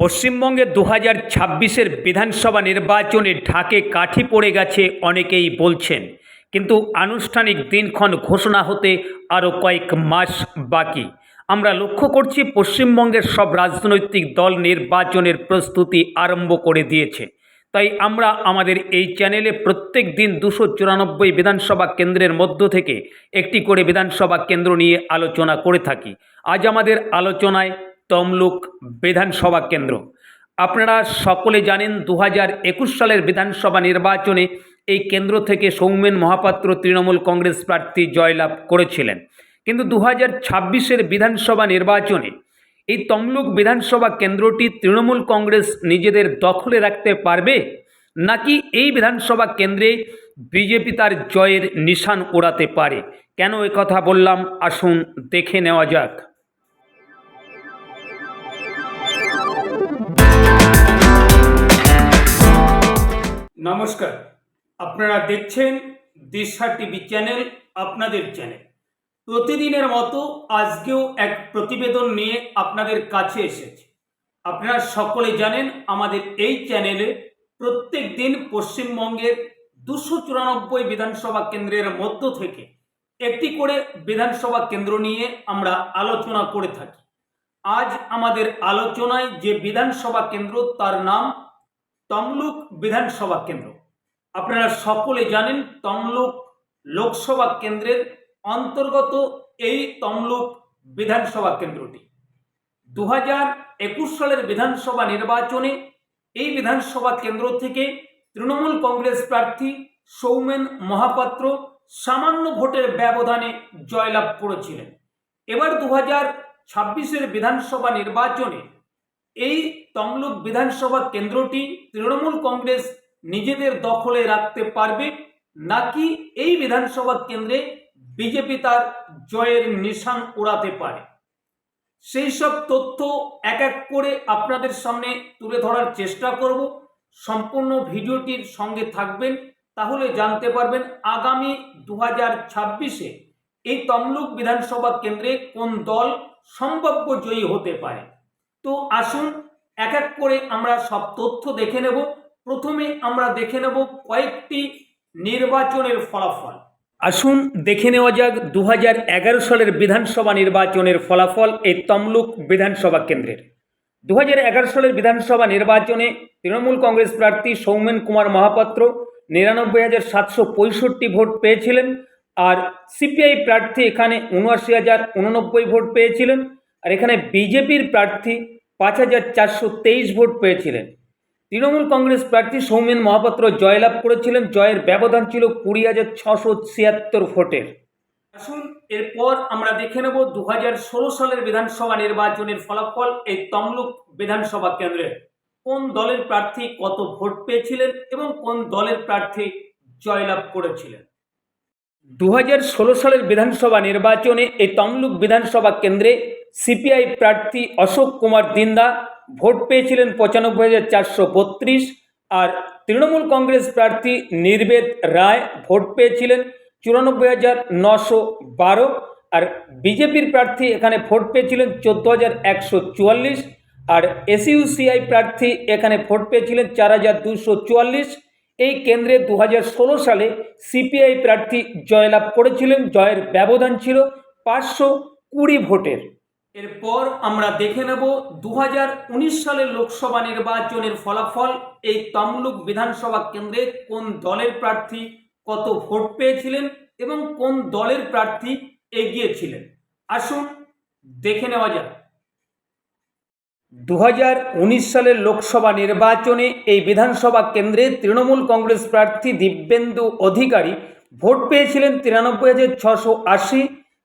পশ্চিমবঙ্গে দু হাজার ছাব্বিশের বিধানসভা নির্বাচনে ঢাকে কাঠি পড়ে গেছে অনেকেই বলছেন। কিন্তু আনুষ্ঠানিক দিনক্ষণ ঘোষণা হতে আরও কয়েক মাস বাকি। আমরা লক্ষ্য করছি পশ্চিমবঙ্গের সব রাজনৈতিক দল নির্বাচনের প্রস্তুতি আরম্ভ করে দিয়েছে। তাই আমরা আমাদের এই চ্যানেলে প্রত্যেক দিন দুশো চুরানব্বই বিধানসভা কেন্দ্রের মধ্য থেকে একটি করে বিধানসভা কেন্দ্র নিয়ে আলোচনা করে থাকি। আজ আমাদের আলোচনায় তমলুক বিধানসভা কেন্দ্র। আপনারা সকলে জানেন দু একুশ সালের বিধানসভা নির্বাচনে এই কেন্দ্র থেকে সৌমেন মহাপাত্র তৃণমূল কংগ্রেস প্রার্থী জয়লাভ করেছিলেন। কিন্তু দু হাজার বিধানসভা নির্বাচনে এই তমলুক বিধানসভা কেন্দ্রটি তৃণমূল কংগ্রেস নিজেদের দখলে রাখতে পারবে? নাকি এই বিধানসভা কেন্দ্রে বিজেপি তার জয়ের নিশান ওড়াতে পারে? কেন কথা বললাম? আসুন দেখে নেওয়া যাক। নমস্কার। আপনারা দেখছেন দিশা টিভি চ্যানেল, আপনাদের চ্যানেল। প্রতিদিনের মতো আজকেও এক প্রতিবেদন নিয়ে আপনাদের কাছে এসেছে। আপনারা সকলে জানেন, আমাদের এই চ্যানেলে প্রত্যেক দিন পশ্চিমবঙ্গের দুশো চুরানব্বই বিধানসভা কেন্দ্রের মধ্য থেকে একটি করে বিধানসভা কেন্দ্র নিয়ে আমরা আলোচনা করে থাকি। আজ আমাদের আলোচনায় যে বিধানসভা কেন্দ্র, তার নাম তমলুক বিধানসভা কেন্দ্র। আপনারা সকলে জানেন তমলুক লোকসভা কেন্দ্রের অন্তর্গত এই তমলুক বিধানসভা কেন্দ্রটি। দু হাজার একুশ সালের বিধানসভা নির্বাচনে এই বিধানসভা কেন্দ্র থেকে তৃণমূল কংগ্রেস প্রার্থী সৌমেন মহাপাত্র সামান্য ভোটের ব্যবধানে জয়লাভ করেছিলেন। এবার দু হাজার ছাব্বিশের বিধানসভা নির্বাচনে এই তমলুক বিধানসভা কেন্দ্রটি তৃণমূল কংগ্রেস নিজেদের দখলে রাখতে পারবে নাকি এই বিধানসভা কেন্দ্রে বিজেপি তার জয়ের নিশান ওড়াতে পারে? সেই সব তথ্য এক এক করে আপনাদের সামনে তুলে ধরার চেষ্টা করব। সম্পূর্ণ ভিডিওটির সঙ্গে থাকবেন, তাহলে জানতে পারবেন আগামী দু হাজার ছাব্বিশে এই তমলুক বিধানসভা কেন্দ্রে কোন দল সম্ভাব্য জয়ী হতে পারে। তো আসুন এক এক করে আমরা সব তথ্য দেখে নেব। প্রথমে আমরা দেখে নেব কয়েকটি নির্বাচনের ফলাফল। আসুন দেখে নেওয়া যাক দু হাজার এগারো সালের বিধানসভা নির্বাচনের ফলাফল এই তমলুক বিধানসভা কেন্দ্রের। দু হাজার এগারো সালের বিধানসভা নির্বাচনে তৃণমূল কংগ্রেস প্রার্থী সৌমেন কুমার মহাপাত্র নিরানব্বই হাজার সাতশো পঁয়ষট্টি ভোট পেয়েছিলেন আর সিপিআই প্রার্থী এখানে উনআশি হাজার উননব্বই ভোট পেয়েছিলেন। আর এখানে বিজেপির প্রার্থী পাঁচ হাজার চারশো তেইশ ভোট পেয়েছিলেন। তৃণমূল কংগ্রেস প্রার্থী সৌমেন মহাপাত্র জয়লাভ করেছিলেন। জয়ের ব্যবধান ছিল কুড়ি হাজার ছশো ছিয়াত্তর ভোটের। আসুন, এরপর আমরা দেখে নেব দু হাজার ষোলো সালের বিধানসভা নির্বাচনের ফলাফল এই তমলুক বিধানসভা কেন্দ্রে। কোন দলের প্রার্থী কত ভোট পেয়েছিলেন এবং কোন দলের প্রার্থী জয়লাভ করেছিলেন? দু হাজার ষোলো সালের বিধানসভা নির্বাচনে এই তমলুক বিধানসভা কেন্দ্রে সিপিআই প্রার্থী অশোক কুমার দিন্দা ভোট পেয়েছিলেন পঁচানব্বই হাজার চারশো বত্রিশ আর তৃণমূল কংগ্রেস প্রার্থী নির্বেদ রায় ভোট পেয়েছিলেন চুরানব্বই হাজার নশো বারো আর বিজেপির প্রার্থী এখানে ভোট পেয়েছিলেন চোদ্দ হাজার একশো চুয়াল্লিশ আর এসইউসিআই প্রার্থী এখানে ভোট পেয়েছিলেন চার হাজার দুশো চুয়াল্লিশ। এই কেন্দ্রে দু হাজার ষোলো সালে সিপিআই প্রার্থী জয়লাভ করেছিলেন। জয়ের ব্যবধান ছিল পাঁচশো কুড়ি ভোটের। এরপর আমরা দেখে নেব দু হাজার উনিশ সালের লোকসভা নির্বাচনের ফলাফল। এই তমলুক বিধানসভা কেন্দ্রে কোন দলের প্রার্থী কত ভোট পেয়েছিলেন এবং কোন দলের প্রার্থী এগিয়েছিলেন? আসুন দেখে নেওয়া যাক। দু হাজার উনিশ সালের লোকসভা নির্বাচনে এই বিধানসভা কেন্দ্রে তৃণমূল কংগ্রেস প্রার্থী দিব্যেন্দু অধিকারী ভোট পেয়েছিলেন তিরানব্বই হাজার ছশো আশি।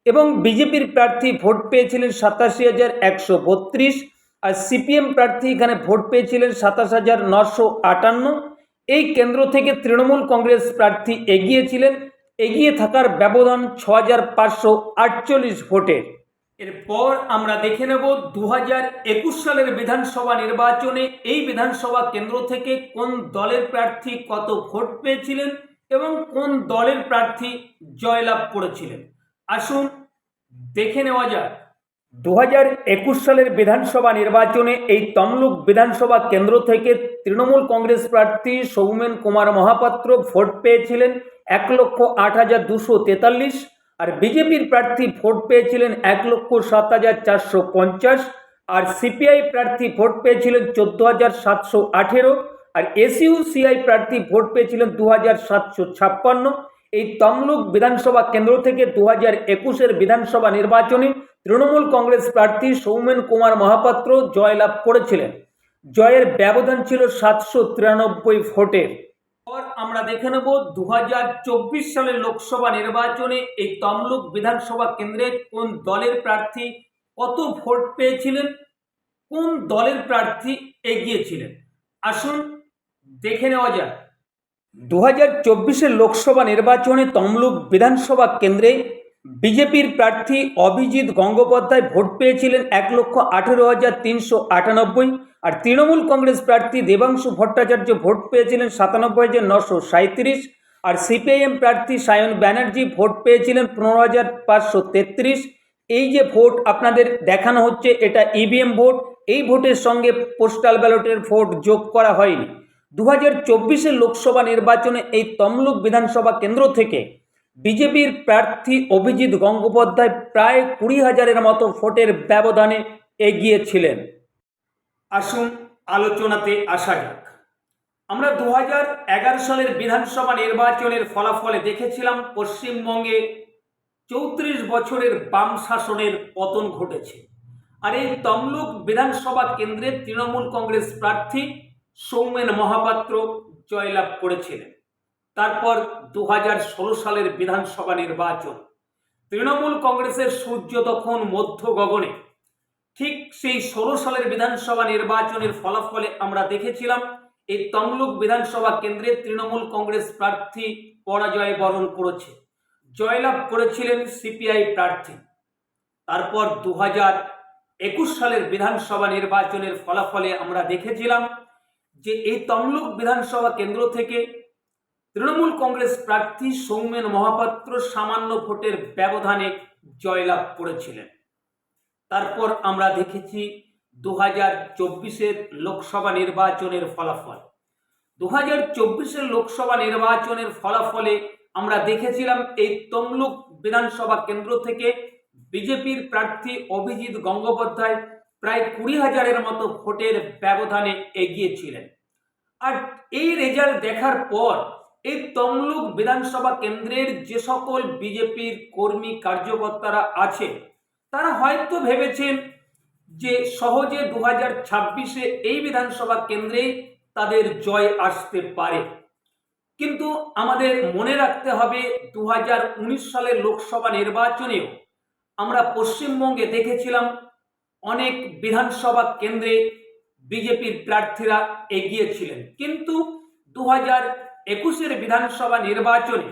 এবং বিজেপির প্রার্থী ভোট পেয়েছিলেন সাতাশি হাজার একশো বত্রিশ, আর সিপিএম প্রার্থী এখানে ভোট পেয়েছিলেন সাতাশ হাজার নশো আটান্ন। এই কেন্দ্র থেকে তৃণমূল কংগ্রেস প্রার্থী এগিয়েছিলেন। এগিয়ে থাকার ব্যবধান ছ হাজার পাঁচশো আটচল্লিশ ভোটের এরপর আমরা দেখে নেব দু হাজার একুশ সালের বিধানসভা নির্বাচনে এই বিধানসভা কেন্দ্র থেকে কোন দলের প্রার্থী কত ভোট পেয়েছিলেন এবং কোন দলের প্রার্থী জয়লাভ করেছিলেন। আসুন দেখে নেওয়া যাক। দু হাজার একুশ সালের বিধানসভা নির্বাচনে এই তমলুক বিধানসভা কেন্দ্র থেকে তৃণমূল কংগ্রেস প্রার্থী সৌমেন কুমার মহাপাত্র ভোট পেয়েছিলেন এক লক্ষ আট হাজার দুশো তেতাল্লিশ আর বিজেপির প্রার্থী ভোট পেয়েছিলেন এক লক্ষ সাত হাজার চারশো পঞ্চাশ আর সিপিআই প্রার্থী ভোট পেয়েছিলেন চোদ্দ হাজার সাতশো আঠেরো আর এসইউসিআই প্রার্থী ভোট পেয়েছিলেন দু হাজার সাতশো ছাপ্পান্ন এই তমলুক বিধানসভা কেন্দ্র থেকে দু হাজার একুশের বিধানসভা নির্বাচনে তৃণমূল কংগ্রেস প্রার্থী সৌমেন কুমার মহাপাত্র জয়লাভ করেছিলেন। জয়ের ব্যবধান ছিল সাতশো তিরানব্বই ভোটের। পর আমরা দেখে নেব দু হাজার চব্বিশ সালের লোকসভা নির্বাচনে এই তমলুক বিধানসভা কেন্দ্রে কোন দলের প্রার্থী কত ভোট পেয়েছিলেন, কোন দলের প্রার্থী এগিয়েছিলেন। আসুন দেখে নেওয়া যাক। দু হাজার চব্বিশের লোকসভা নির্বাচনে তমলুক বিধানসভা কেন্দ্রে বিজেপির প্রার্থী অভিজিৎ গঙ্গোপাধ্যায় ভোট পেয়েছিলেন এক লক্ষ আঠেরো হাজার তিনশো আটানব্বই আর তৃণমূল কংগ্রেস প্রার্থী দেবাংশু ভট্টাচার্য ভোট পেয়েছিলেন সাতানব্বই হাজার নশো সাঁত্রিশ আর সিপিআইএম প্রার্থী সায়ন ব্যানার্জি ভোট পেয়েছিলেন পনেরো হাজার পাঁচশো তেত্রিশ। এই যে ভোট আপনাদের দেখানো হচ্ছে, এটা ইভিএম ভোট। এই ভোটের সঙ্গে পোস্টাল ব্যালটের ভোট যোগ করা হয়নি। দু হাজার চব্বিশের লোকসভা নির্বাচনে এই তমলুক বিধানসভা কেন্দ্র থেকে বিজেপির প্রার্থী অভিজিৎ গঙ্গোপাধ্যায় প্রায় কুড়ি হাজারের মতো ভোটের ব্যবধানে এগিয়েছিলেন। আসুন আলোচনাতে আসা যাক। আমরা দু সালের বিধানসভা নির্বাচনের ফলাফলে দেখেছিলাম পশ্চিমবঙ্গে চৌত্রিশ বছরের বাম শাসনের পতন ঘটেছে। আর এই তমলুক বিধানসভা কেন্দ্রের তৃণমূল কংগ্রেস প্রার্থী সৌমেন মহাপাত্র জয়লাভ করেছিলেন। তারপর দু হাজার ষোলো সালের বিধানসভা নির্বাচন। তৃণমূল কংগ্রেসের সূর্য তখন মধ্য গগনে। ঠিক সেই ষোলো সালের বিধানসভা নির্বাচনের ফলাফলে আমরা দেখেছিলাম, এই তমলুক বিধানসভা কেন্দ্রে তৃণমূল কংগ্রেস প্রার্থী পরাজয় বরণ করেছে। জয়লাভ করেছিলেন সিপিআই প্রার্থী। তারপর দু একুশ সালের বিধানসভা নির্বাচনের ফলাফলে আমরা দেখেছিলাম যে এই তমলুক বিধানসভা কেন্দ্র থেকে তৃণমূল কংগ্রেস প্রার্থী সৌমেন মহাপাত্র সামান্য ভোটের ব্যবধানে জয়লাভ করেছিলেন। তারপর আমরা দেখেছি দু হাজার চব্বিশের লোকসভা নির্বাচনের ফলাফল। দু হাজার চব্বিশের লোকসভা নির্বাচনের ফলাফলে আমরা দেখেছিলাম এই তমলুক বিধানসভা কেন্দ্র থেকে বিজেপির প্রার্থী অভিজিৎ গঙ্গোপাধ্যায় প্রায় কুড়ি হাজারের মতো ভোটের ব্যবধানে এগিয়েছিলেন। আর এই রেজাল্ট দেখার পর এই তমলুক বিধানসভা কেন্দ্রের যে সকল বিজেপির কর্মী কার্যকর্তারা আছে, তারা হয়তো ভেবেছেন যে সহজে দু হাজার ছাব্বিশে এই বিধানসভা কেন্দ্রে তাদের জয় আসতে পারে। কিন্তু আমাদের মনে রাখতে হবে দু হাজার উনিশ সালের লোকসভা নির্বাচনেও আমরা পশ্চিমবঙ্গে দেখেছিলাম অনেক বিধানসভা কেন্দ্রে বিজেপির প্রার্থীরা এগিয়েছিলেন। কিন্তু দু হাজার একুশের বিধানসভা নির্বাচনে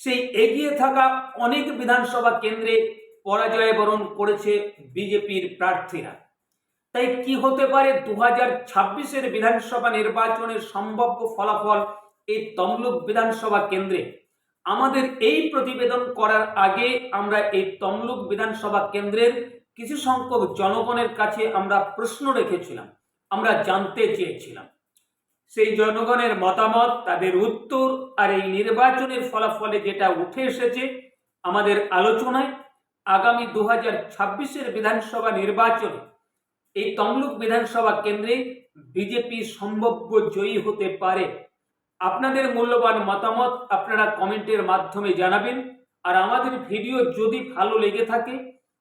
সেই এগিয়ে থাকা অনেক বিধানসভা কেন্দ্রে পরাজয় বরণ করেছে বিজেপির প্রার্থীরা। তাই কি হতে পারে দু হাজার ছাব্বিশের বিধানসভা নির্বাচনের সম্ভাব্য ফলাফল এই তমলুক বিধানসভা কেন্দ্রে? আমাদের এই প্রতিবেদন করার আগে আমরা এই তমলুক বিধানসভা কেন্দ্রের কিছু সংখ্যক জনগণের কাছে আমরা প্রশ্ন রেখেছিলাম, আমরা জানতে চেয়েছিলাম। সেই জনগণের মতামত, তাদের উত্তর আর এই নির্বাচনের ফলাফলে যেটা উঠে এসেছে আমাদের আলোচনায়, আগামী দু হাজার ছাব্বিশের বিধানসভা নির্বাচনে এই তমলুক বিধানসভা কেন্দ্রে বিজেপি সম্ভাব্য জয়ী হতে পারে। আপনাদের মূল্যবান মতামত আপনারা কমেন্টের মাধ্যমে জানাবেন, আর আমাদের ভিডিও যদি ভালো লেগে থাকে